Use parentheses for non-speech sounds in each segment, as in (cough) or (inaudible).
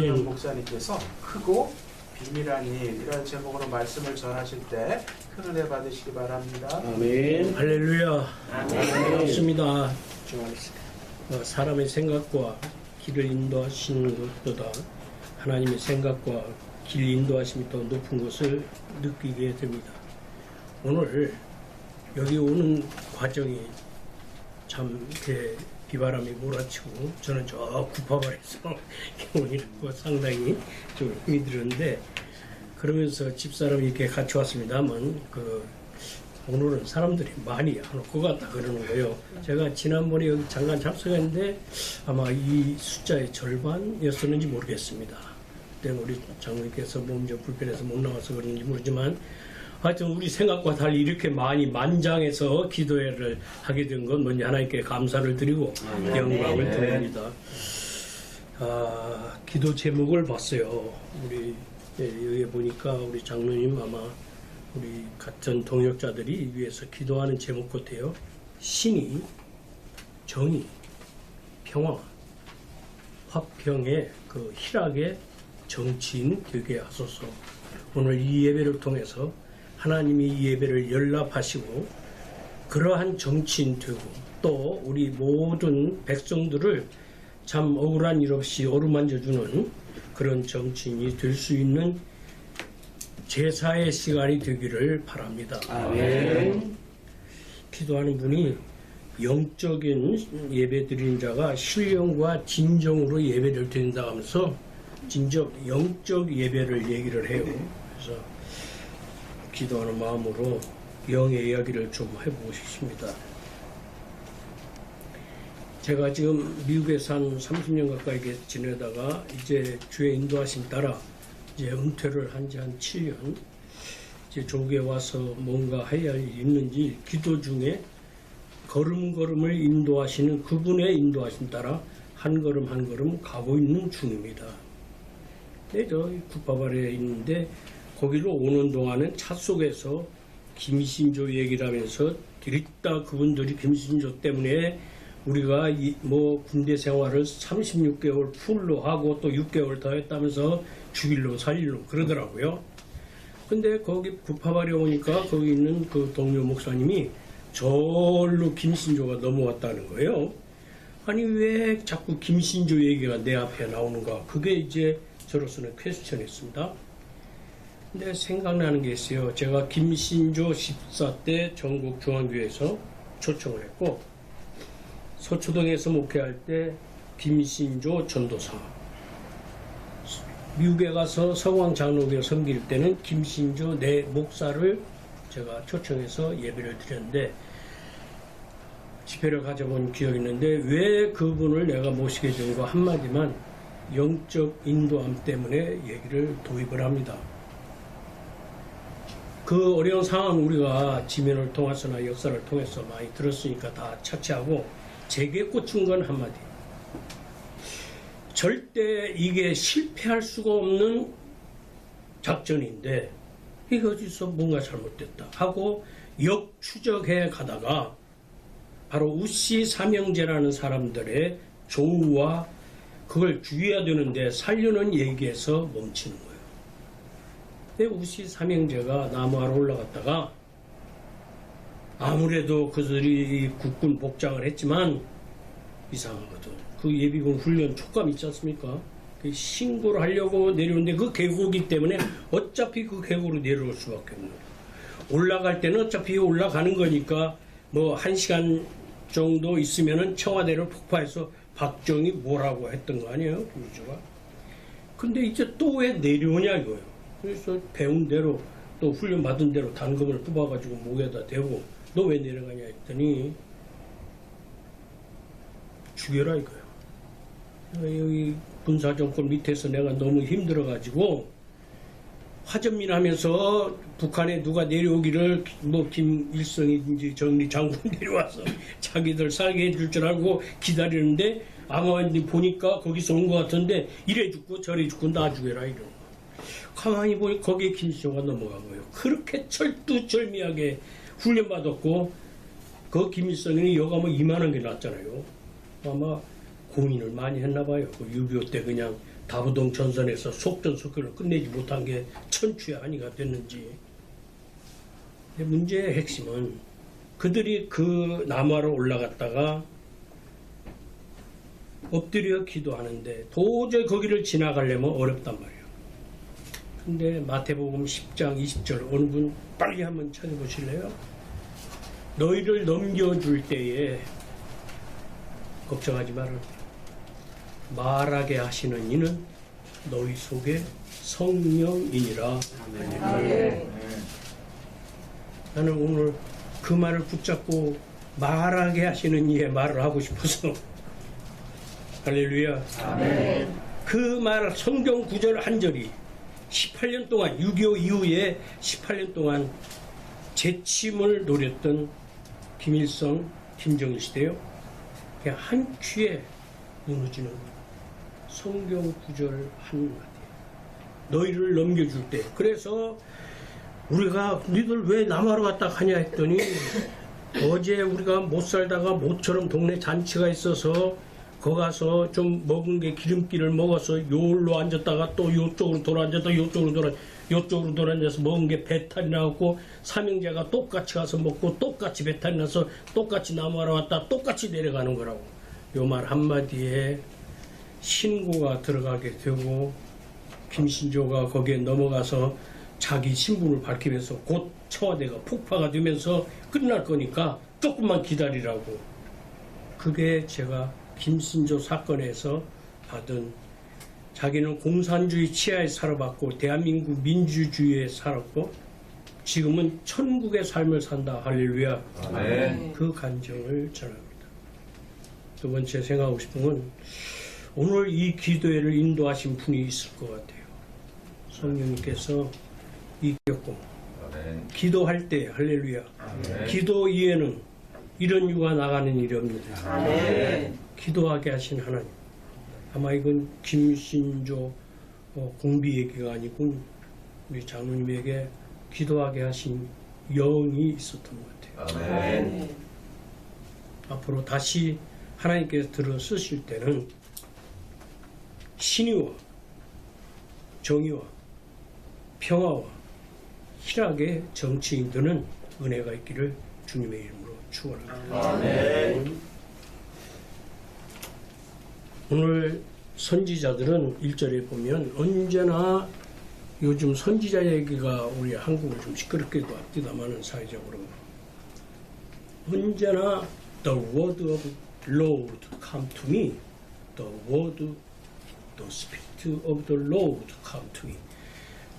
김영현 목사님께서 크고 비밀한 일 이런 제목으로 말씀을 전하실 때 큰 은혜 받으시기 바랍니다. 아멘. 할렐루야. 반갑습니다. 어, 사람의 생각과 길을 인도하시는 것보다 하나님의 생각과 길 인도하심이 더 높은 것을 느끼게 됩니다. 오늘 여기 오는 과정이 참 이렇게 비바람이 몰아치고 저는 저 구파발에서 (laughs) 오니까 상당히 좀 힘이 들었는데 그러면서 집사람이 이렇게 같이 왔습니다만 그 오늘은 사람들이 많이 안 올 것 같다 그러는 거예요. 제가 지난번에 여기 잠깐 참석했는데 아마 이 숫자의 절반이었었는지 모르겠습니다. 그때 우리 장로님께서 몸 좀 불편해서 못 나와서 그런지 모르지만 하여튼 우리 생각과 달리 이렇게 많이 만장해서 기도회를 하게 된 건 먼저 하나님께 감사를 드리고 영광을 드립니다. 아, 기도 제목을 봤어요. 우리 예, 여기 보니까 우리 장로님 아마 우리 같은 동역자들이 위해서 기도하는 제목 같아요. 신이 정의, 평화, 화평의 그 희락의 정치인 되게 하소서. 오늘 이 예배를 통해서 하나님이 이 예배를 연락하시고 그러한 정치인 되고 또 우리 모든 백성들을 참 억울한 일 없이 어루만져주는 그런 정치인이 될 수 있는 제사의 시간이 되기를 바랍니다. 아멘. 기도하는 분이 영적인 예배 드리는 자가 신령과 진정으로 예배를 드린다 하면서 진정 영적 예배를 얘기를 해요. 그래서 기도하는 마음으로 영의 이야기를 좀 해보고 싶습니다. 제가 지금 미국에서 한 30년 가까이 지내다가 이제 주의 인도하심 따라 이제 은퇴를 한지한 7년 이제 조국에 와서 뭔가 해야 할 일이 있는지 기도 중에 걸음걸음을 인도하시는 그분의 인도하심 따라 한 걸음 한 걸음 가고 있는 중입니다. 네, 저 국밥 아래에 있는데 거기로 오는 동안은 차 속에서 김신조 얘기를 하면서 드립다 그분들이 김신조 때문에 우리가 이 뭐 군대 생활을 36개월 풀로 하고 또 6개월 더 했다면서 죽일로 살릴로 그러더라고요. 근데 거기 구파발에 오니까 거기 있는 그 동료 목사님이 절로 김신조가 넘어왔다는 거예요. 아니 왜 자꾸 김신조 얘기가 내 앞에 나오는가? 그게 이제 저로서는 퀘스천이었습니다. 근데 생각나는 게 있어요. 제가 김신조 14때 전국 중앙교회에서 초청을 했고 서초동에서 목회할 때 김신조 전도사 미국에 가서 서광 장로교회 섬길 때는 김신조 내 목사를 제가 초청해서 예배를 드렸는데 집회를 가져본 기억이 있는데 왜 그분을 내가 모시게 된 거 한마디만 영적 인도함 때문에 얘기를 도입을 합니다. 그 어려운 상황 우리가 지면을 통해서나 역사를 통해서 많이 들었으니까 다 차치하고 제게 꽂힌 건 한마디. 절대 이게 실패할 수가 없는 작전인데 이게 어디서 뭔가 잘못됐다 하고 역추적해 가다가 바로 우씨 삼형제라는 사람들의 조우와 그걸 주의해야 되는데 살려는 얘기에서 멈추는. 근데 우씨 삼형제가 나무하러 올라갔다가 아무래도 그들이 국군 복장을 했지만 이상하거든. 그 예비군 훈련 촉감 있지 않습니까? 그 신고를 하려고 내려오는데 그 계곡이기 때문에 어차피 그 계곡으로 내려올 수밖에 없는. 올라갈 때는 어차피 올라가는 거니까 뭐 한 시간 정도 있으면은 청와대를 폭파해서 박정희 뭐라고 했던 거 아니에요? 김일주가. 근데 이제 또 왜 내려오냐 이거예요. 그래서 배운 대로 또 훈련 받은 대로 단검을 뽑아가지고 목에다 대고 너 왜 내려가냐 했더니 죽여라 이거예요. 여기 군사정권 밑에서 내가 너무 힘들어가지고 화전민 하면서 북한에 누가 내려오기를 뭐 김일성인지 정리 장군 내려와서 (laughs) 자기들 살게 해줄 줄 알고 기다리는데 아마 이제 보니까 거기서 온 것 같은데 이래 죽고 저래 죽고 나 죽여라 이런 거. 가만히 보니 거기에 김시조가 넘어간 거예요. 그렇게 철두철미하게 훈련받았고 그 김일성이 여가 뭐 이만한 게 났잖아요. 아마 고민을 많이 했나 봐요. 그6.25때 그냥 다부동 전선에서 속전속결을 끝내지 못한 게 천추의 한이가 됐는지. 문제의 핵심은 그들이 그 남하로 올라갔다가 엎드려 기도하는데 도저히 거기를 지나가려면 어렵단 말이에요. 근데 마태복음 10장 20절 어느 분 빨리 한번 찾아보실래요? 너희를 넘겨줄 때에 걱정하지 말아. 말하게 하시는 이는 너희 속에 성령이니라. 나는 오늘 그 말을 붙잡고 말하게 하시는 이의 말을 하고 싶어서 할렐루야. 그말 성경 구절 한 절이 18년 동안 6.25 이후에 18년 동안 재침을 노렸던 김일성, 김정일 시대요. 그냥 한 큐에 무너지는. 성경 구절 한 마디. 너희를 넘겨줄 때. 그래서 우리가 니들 왜 남하러 갔다 가냐 했더니 어제 우리가 못 살다가 모처럼 동네 잔치가 있어서 거 가서 좀 먹은 게 기름기를 먹어서 요로 앉았다가 또 요쪽으로 돌아앉았다 요쪽으로 돌아 요쪽으로 돌아앉아서 먹은 게 배탈이 나고 삼형제가 똑같이 가서 먹고 똑같이 배탈이 나서 똑같이 남하러 왔다 똑같이 내려가는 거라고 요 말 한마디에 신고가 들어가게 되고 김신조가 거기에 넘어가서 자기 신분을 밝히면서 곧 청와대가 폭파가 되면서 끝날 거니까 조금만 기다리라고. 그게 제가 김신조 사건에서 받은 자기는 공산주의 치하에 살아봤고 대한민국 민주주의에 살았고 지금은 천국의 삶을 산다 할렐루야 아멘. 그 감정을 전합니다. 두 번째 생각하고 싶은 건 오늘 이 기도회를 인도하신 분이 있을 것 같아요. 성령님께서 이겼고 아멘. 기도할 때 할렐루야. 아멘. 기도 이외에는 이런 유가 나가는 일이 없는데 아멘. 기도하게 하신 하나님. 아마 이건 김신조 어, 공비 얘기가 아니고 우리 장로님에게 기도하게 하신 영이 있었던 것 같아요. 아멘. 앞으로 다시 하나님께서 들어 쓰실 때는 신의와 정의와 평화와 희락의 정치인들은 은혜가 있기를 주님의 이름으로 축원합니다. 아멘. 오늘 선지자들은 1절에 보면 언제나 요즘 선지자 얘기가 우리 한국을 좀 시끄럽게도 합디다마는 사회적으로. 언제나 The word of Lord come to me The word, the spirit of the Lord come to me.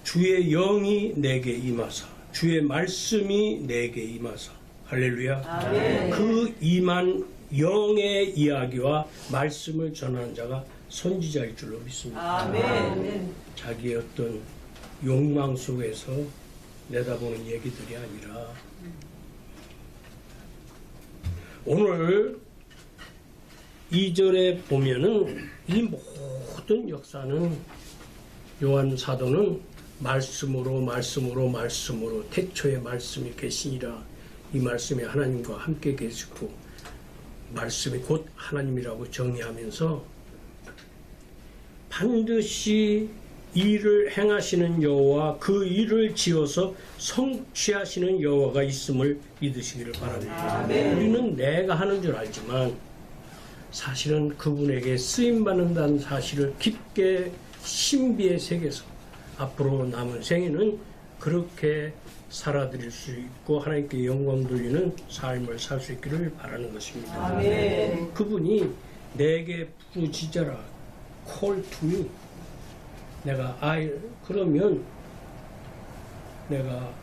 주의 영이 내게 임하사. 주의 말씀이 내게 임하사. 할렐루야. 그 임한 영의 이야기와 말씀을 전하는 자가 선지자일 줄로 믿습니다. 아멘. 자기의 어떤 욕망 속에서 내다보는 얘기들이 아니라 오늘 2절에 보면은 이 모든 역사는 요한 사도는 말씀으로 말씀으로 말씀으로 태초에 말씀이 계시니라 이 말씀이 하나님과 함께 계시고 말씀이 곧 하나님이라고 정의하면서 반드시 일을 행하시는 여호와 그 일을 지어서 성취하시는 여호와가 있음을 믿으시기를 바랍니다. 우리는 내가 하는 줄 알지만 사실은 그분에게 쓰임 받는다는 사실을 깊게 신비의 세계에서 앞으로 남은 생에는 그렇게 살아드릴 수 있고 하나님께 영광 돌리는 삶을 살 수 있기를 바라는 것입니다. 아멘. 그분이 내게 부르짖어라 call to me 내가 I 그러면 내가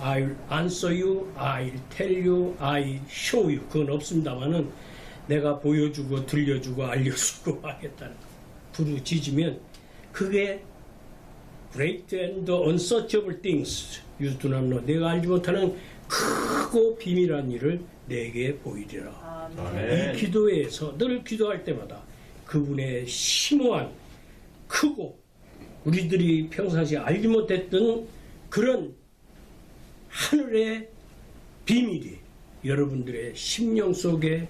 I'll answer you, I'll tell you, I show you 그건 없습니다만은 내가 보여주고 들려주고 알려주고 (laughs) 하겠다는 부르짖으면 그게 great and unsearchable things you do not know 내가 알지 못하는 크고 비밀한 일을 내게 보이리라 이 아멘. 기도에서 늘 기도할 때마다 그분의 심오한 크고 우리들이 평상시에 알지 못했던 그런 하늘의 비밀이 여러분들의 심령 속에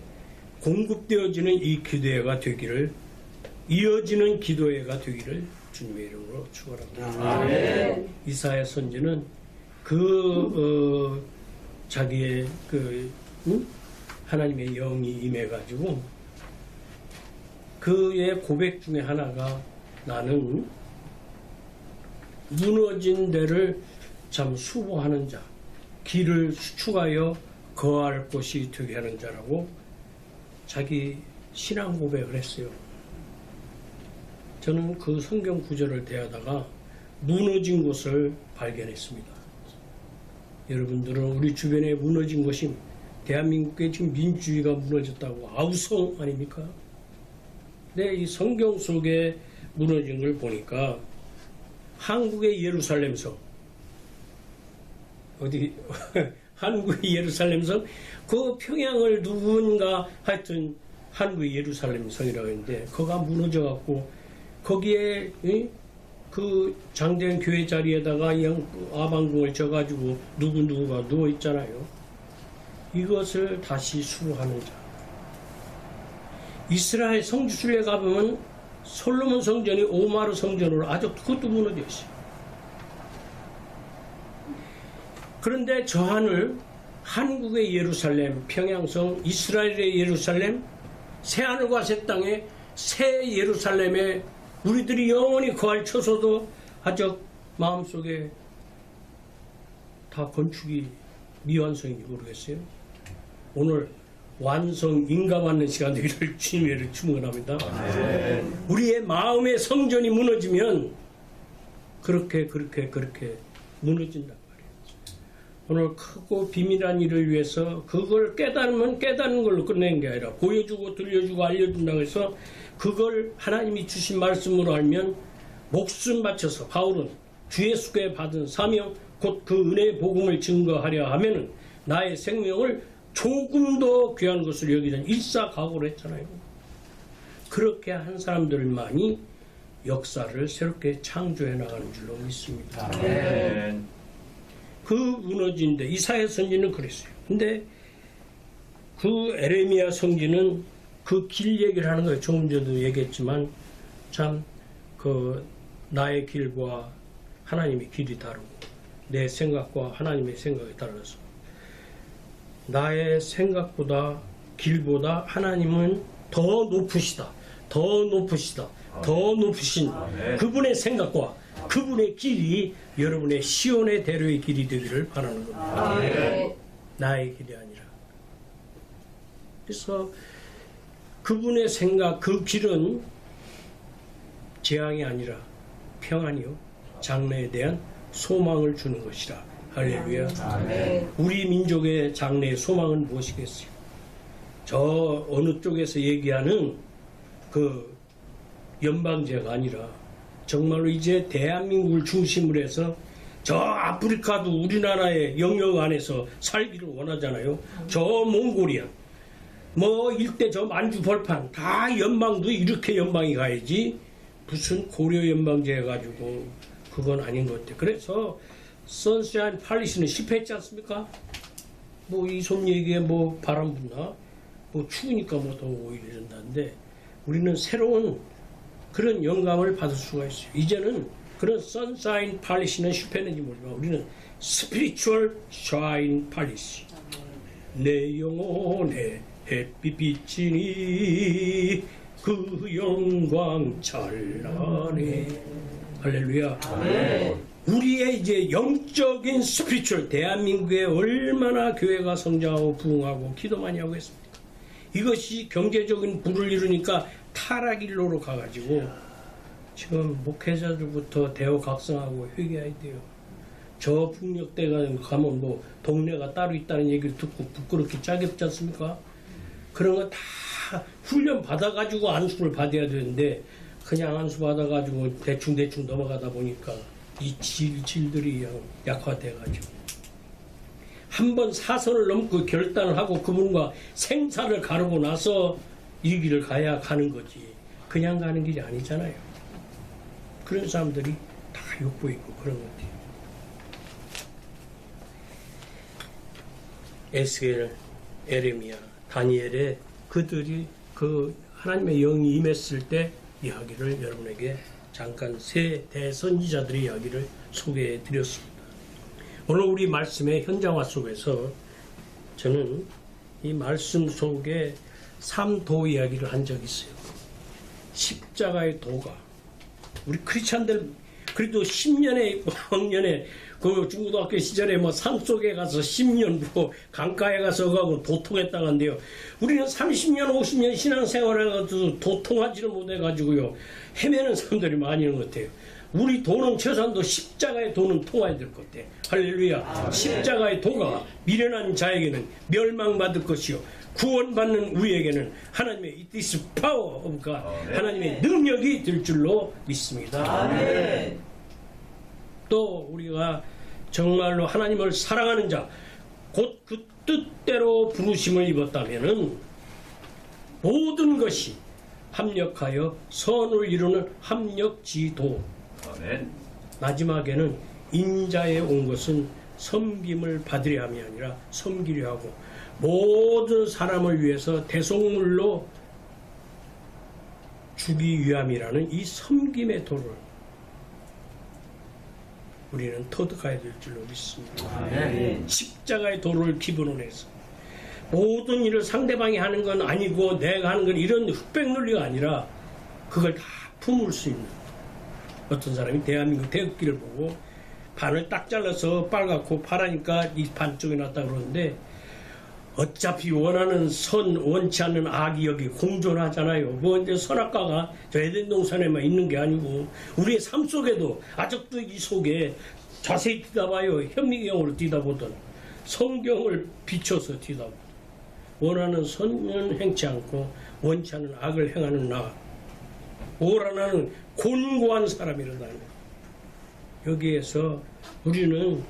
공급되어지는 이 기도회가 되기를 이어지는 기도회가 되기를 주님의 이름으로 축원합니다. 아멘. 이사야 선지는 그 어, 자기의 그 응? 하나님의 영이 임해 가지고 그의 고백 중에 하나가 나는 무너진 데를 참 수보하는 자, 길을 수축하여 거할 곳이 되게 하는 자라고 자기 신앙 고백을 했어요. 저는 그 성경 구절을 대하다가 무너진 곳을 발견했습니다. 여러분들은 우리 주변에 무너진 것이 대한민국의 지금 민주주의가 무너졌다고 아우성 아닙니까? 근데 이 성경 속에 무너진 걸 보니까 한국의 예루살렘성 어디 (laughs) 한국의 예루살렘성 그 평양을 누군가 하여튼 한국의 예루살렘성이라고 했는데 거가 무너져 갖고 거기에 이? 그 장대한 교회 자리에다가 영 아방궁을 져가지고 누구 누구가 누워 있잖아요. 이것을 다시 수호하는 자. 이스라엘 성지순례 가보면 솔로몬 성전이 오마르 성전으로 아주 그것도 무너져 있어요. 그런데 저 하늘 한국의 예루살렘, 평양성, 이스라엘의 예루살렘, 새 하늘과 새 땅에 새 예루살렘에 우리들이 영원히 거할 처소도 아직 마음속에 다 건축이 미완성인지 모르겠어요. 오늘 완성 인가받는 시간 되기를 (laughs) 주님의. 아멘. 우리의 마음의 성전이 무너지면 그렇게 그렇게 그렇게 무너진단 말이에요. 오늘 크고 비밀한 일을 위해서 그걸 깨달으면 깨닫는 걸로 끝내는 게 아니라 보여주고 들려주고 알려준다고 해서 그걸 하나님이 주신 말씀으로 알면 목숨 바쳐서 바울은 주 예수께 받은 사명 곧 그 은혜의 복음을 증거하려 하면은 나의 생명을 조금 더 귀한 것을 여기는 일사각오를 했잖아요. 그렇게 한 사람들만이 역사를 새롭게 창조해 나가는 줄로 믿습니다. 아멘. 그 무너진데 이사야 선지는 그랬어요. 근데 그 에레미야 선지는 그 길 얘기를 하는 거예요. 조금 전에도 얘기했지만 참 그 나의 길과 하나님의 길이 다르고 내 생각과 하나님의 생각이 달라서 나의 생각보다 길보다 하나님은 더 높으시다. 더 높으시다. 더 높으신 아멘. 그분의 생각과 그분의 길이 여러분의 시온의 대로의 길이 되기를 바라는 겁니다. 아멘. 나의 길이 아니라. 그래서 그분의 생각, 그 길은 재앙이 아니라 평안이요. 장래에 대한 소망을 주는 것이라. 할렐루야. 아멘. 우리 민족의 장래의 소망은 무엇이겠어요? 저 어느 쪽에서 얘기하는 그 연방제가 아니라 정말로 이제 대한민국을 중심으로 해서 저 아프리카도 우리나라의 영역 안에서 살기를 원하잖아요. 저 몽골이야. 뭐 일대 저 만주 벌판 다 연방도 이렇게 연방이 가야지 무슨 고려 연방제 해가지고 그건 아닌 것 같아. 그래서 선샤인 팔리스는 실패했지 않습니까? 뭐 이솜 얘기에 뭐 바람 분다, 뭐 추우니까 뭐 더 오히려 이런다는데 우리는 새로운 그런 영감을 받을 수가 있어요. 이제는 그런 선샤인 팔리시는 실패했는지 모르지만 우리는 스피리추얼 샤인 팔리시. 내 영혼에 햇빛 비치니 그 영광 찬란해. 할렐루야. 우리의 이제 영적인 스피리추얼 대한민국에 얼마나 교회가 성장하고 부흥하고 기도 많이 하고 있습니까? 이것이 경제적인 부를 이루니까 타락일로로 가가지고 지금 목회자들부터 대호 각성하고 회개해야 돼요. 저 풍력대가 가면 뭐 동네가 따로 있다는 얘기를 듣고 부끄럽게 짜깁지 않습니까? 그런 거 다 훈련 받아가지고 안수를 받아야 되는데 그냥 안수 받아가지고 대충 대충 넘어가다 보니까 이 질, 질들이 그냥 약화돼가지고 한 번 사선을 넘고 결단을 하고 그분과 생사를 가르고 나서 이 길을 가야 가는 거지 그냥 가는 길이 아니잖아요. 그런 사람들이 다 욕보 있고 그런 것 같아요. 에스겔, 에레미야, 다니엘의 그들이 그 하나님의 영이 임했을 때 이야기를 여러분에게 잠깐 세 대선지자들의 이야기를 소개해 드렸습니다. 오늘 우리 말씀의 현장화 속에서 저는 이 말씀 속에 삼도 이야기를 한 적이 있어요. 십자가의 도가 우리 크리스찬들 그래도 10년에 학년에 (laughs) 그 중고등학교 시절에 뭐 산속에 가서 10년 뭐 강가에 가서 가고 도통했다간데요. 우리는 30년 50년 신앙생활을 해가지고 도통하지를 못해 가지고요. 헤매는 사람들이 많이 있는 것 같아요. 우리 도는 최소한도 십자가의 도는 통해야 될 것 같아. 할렐루야. 십자가의 도가 미련한 자에게는 멸망받을 것이요. 구원받는 우리에게는 하나님의 it is power of God. 하나님의 능력이 될 줄로 믿습니다. 또 우리가 정말로 하나님을 사랑하는 자, 곧 그 뜻대로 부르심을 입었다면은 모든 것이 합력하여 선을 이루는 합력지도. 아멘. 마지막에는 인자에 온 것은 섬김을 받으려 함이 아니라 섬기려 하고 모든 사람을 위해서 대속물로 주기 위함이라는 이 섬김의 도를 우리는 터득해야 될 줄로 믿습니다. 아멘. 십자가의 도를 기본으로 해서 모든 일을 상대방이 하는 건 아니고 내가 하는 건 이런 흑백 논리가 아니라 그걸 다 품을 수 있는 어떤 사람이 대한민국 태극기를 보고 반을 딱 잘라서 빨갛고 파라니까 이 반쪽이 났다 그러는데 어차피 원하는 선 원치 않는 악이 여기 공존하잖아요. 뭐 이제 선악과가 저 에덴 동산에만 있는 게 아니고 우리의 삶 속에도 아직도 이 속에 자세히 뒤다봐요. 현미경으로 뒤다보던 성경을 비춰서 뒤다보. 원하는 선은 행치 않고 원치 않는 악을 행하는 나. 오라나는 곤고한 사람이라는 여기에서 우리는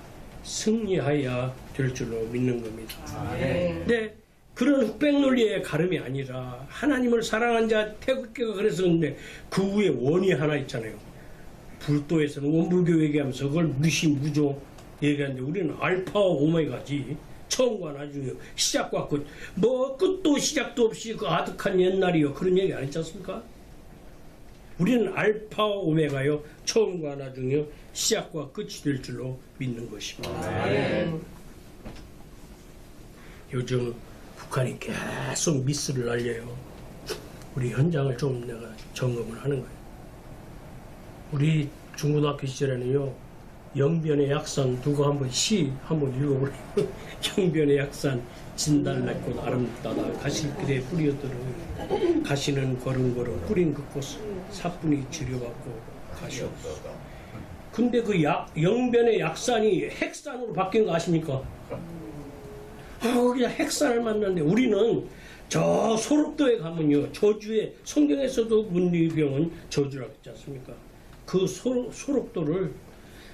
승리하여야 될 줄로 믿는 겁니다. 아멘. 근데 그런 흑백 논리의 가름이 아니라 하나님을 사랑한 자 태극기가 근데 그 위에 원이 하나 있잖아요. 불도에서는 원불교 얘기하면서 그걸 무시 무조 얘기하는데 우리는 알파와 오메가지 처음과 나중에 시작과 끝. 뭐 끝도 시작도 없이 그 아득한 옛날이요. 그런 얘기 안 했지 않습니까? 우리는 알파와 오메가요. 처음과 나중에 시작과 끝이 될 줄로 믿는 것입니다. 아멘. 요즘 북한이 계속 미스를 날려요. 우리 현장을 좀 내가 점검을 하는 거예요. 우리 중고등학교 시절에는요, 영변의 약산 누가 한번 시 한번 읽어보래요. (laughs) 영변의 약산 진달 맺고 아름다다 가시길에 뿌리어들어 가시는 걸음걸음 뿌린 그꽃 사뿐히 지려받고 가시옵소서. 근데 그 약, 영변의 약산이 핵산으로 바뀐 거 아십니까? 아, 그냥 핵산을 만났는데 우리는 저 소록도에 가면요 저주에 성경에서도 문리병은 저주라고 했지 않습니까? 그 소, 소록도를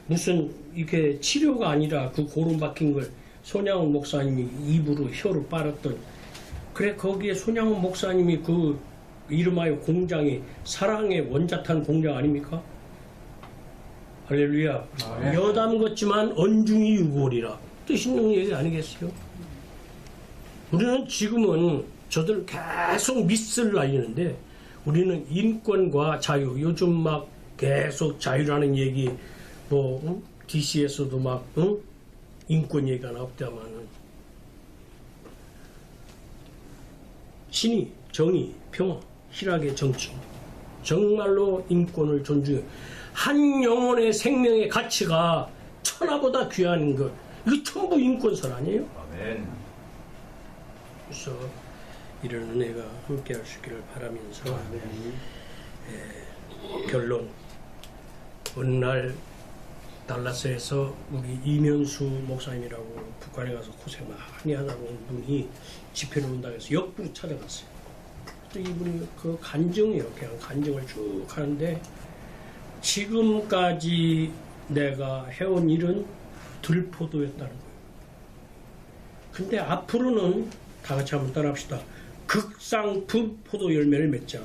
무슨 이렇게 치료가 아니라 그 고름 박힌 걸 손양훈 목사님이 입으로 혀로 빨았던 그래 거기에 손양훈 목사님이 그 이름하여 공장이 사랑의 원자탄 공장 아닙니까? 할렐루야 여담 같지만 언중이 유골이라 뜻 있는 얘기 아니겠어요? 우리는 지금은 저들 계속 미스를 날리는데 우리는 인권과 자유 요즘 막 계속 자유라는 얘기 뭐 응? DC에서도 막 응? 인권 얘기가 나옵니다마는 신의, 정의, 평화, 희락의 정치 정말로 인권을 존중해 한 영혼의 생명의 가치가 천하보다 귀한 것 이거 전부 인권설 아니에요? 아멘. 그래서 이런 은혜가 함께 할 수 있기를 바라면서 에, 결론 어느 날 달라스에서 우리 이면수 목사님이라고 북한에 가서 고생 많이 하다 온 분이 집회를 온다고 해서 역부로 찾아갔어요. 또 이분이 그 간증이에요. 그냥 간증을 쭉 하는데 지금까지 내가 해온 일은 들포도였다는 거예요. 근데 앞으로는 다 같이 한번 따라 합시다. 극상품 포도 열매를 맺자.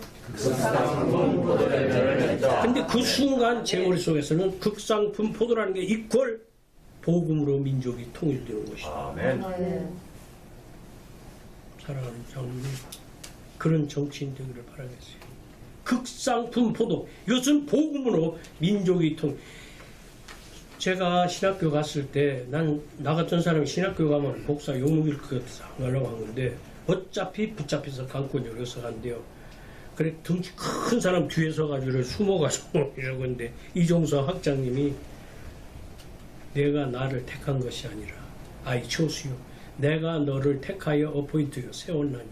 근데 그 순간 제 머릿속에서는 극상품 포도라는 게 이퀄 복음으로 민족이 통일되는 것이다. 아멘. 사랑하는 장로님, 그런 정치인 되기를 바라겠어요. 극상품 포도. 이것은 복음으로 민족이 통. 제가 신학교 갔을 때 난 나 같은 사람이 신학교 가면 복사 욕먹일 것 상하려고 한 건데 어차피 붙잡혀서 강권 열어서 간대요. 그래 덩치 큰 사람 뒤에 서가지고 숨어가지고 (laughs) 이러고 있는데 이종서 학장님이 내가 나를 택한 것이 아니라 아이 초수요. 내가 너를 택하여 어포인트요. 세웠나니.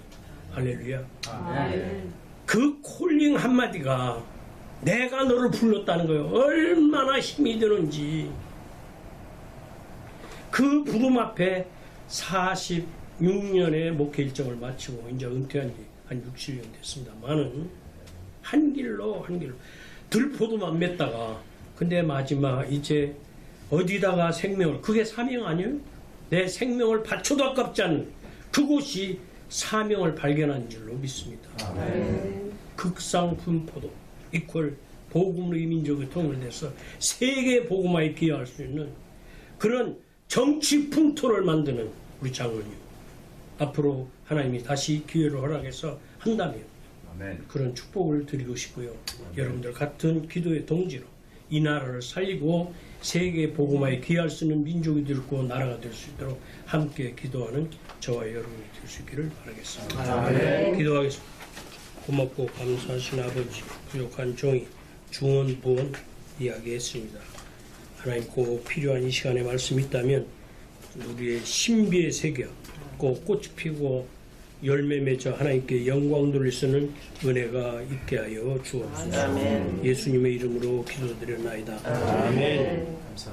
할렐루야. 아멘. 그 콜링 한마디가 내가 너를 불렀다는 거예요. 얼마나 힘이 드는지. 그 부름 앞에 46년의 목회 일정을 마치고 이제 은퇴한 지 한 60년 됐습니다만은 한 길로 한 길로 들포도만 맺다가 근데 마지막 이제 어디다가 생명을 그게 사명 아니에요? 내 생명을 바쳐도 아깝지 않은 그곳이 사명을 발견한 줄로 믿습니다. 극상품 포도 이퀄 복음으로 이 민족의 통을 내서 세계 복음화에 기여할 수 있는 그런 정치 풍토를 만드는 우리 장로님 앞으로 하나님이 다시 기회를 허락해서 한다면 아멘. 그런 축복을 드리고 싶고요. 여러분들 같은 기도의 동지로 이 나라를 살리고 세계 복음화에 기여할 수 있는 민족이 되고 나라가 될 수 있도록 함께 기도하는 저와 여러분이 될 수 있기를 바라겠습니다. 아멘. 기도하겠습니다. 고맙고 감사하신 아버지 부족한 종이 중원 보원 이야기했습니다. 하나님 꼭 필요한 이 시간에 말씀이 있다면 우리의 신비의 세계 꼭 꽃이 피고 열매 맺어 하나님께 영광 돌릴 수 있는 은혜가 있게 하여 주옵소서. 예수님의 이름으로 기도드렸나이다. 아멘. 감사합니다.